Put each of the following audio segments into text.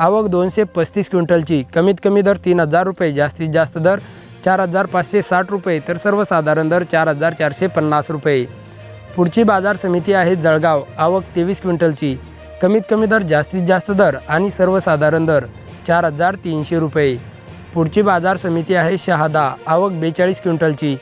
आवक दोनशे पस्तीस क्विंटलची. कमीत कमी दर तीन हजार रुपये जास्तीत जास्त दर चार हजार पाचशे साठ रुपये तर सर्वसाधारण दर चार हजार चारशे पन्नास रुपये. पुढची बाजार समिती आहे जळगाव आवक तेवीस क्विंटलची. कमीत कमी दर जास्तीत जास्त दर आणि सर्वसाधारण दर चार हजार तीनशे रुपये. पुढची बाजार समिती आहे शहादा आवक बेचाळीस क्विंटलची.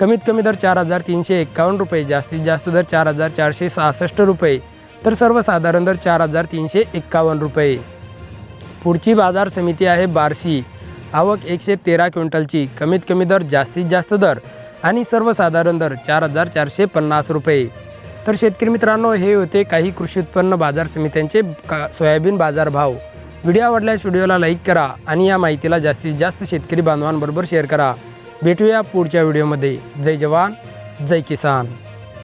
कमीत कमी दर चार हजार तीनशे एक्कावन्न रुपये जास्तीत जास्त दर चार हजार चारशे सहासष्ट रुपये तर सर्वसाधारण दर चार हजार तीनशे एक्कावन्न रुपये. पुढची बाजार समिती आहे बार्शी. आवक एकशे तेरा क्विंटलची. कमीत कमी दर जास्तीत जास्त दर आणि सर्वसाधारण दर चार हजार चारशे पन्नास रुपये. तर शेतकरी मित्रांनो हे होते काही कृषी उत्पन्न बाजार समित्यांचे का सोयाबीन बाजार भाव व्हिडिओ आवडल्यास व्हिडिओला लाईक करा आणि या माहितीला जास्तीत जास्त शेतकरी बांधवांबरोबर शेअर करा. भेटूया पुढच्या व्हिडिओमध्ये. जय जवान जय किसान.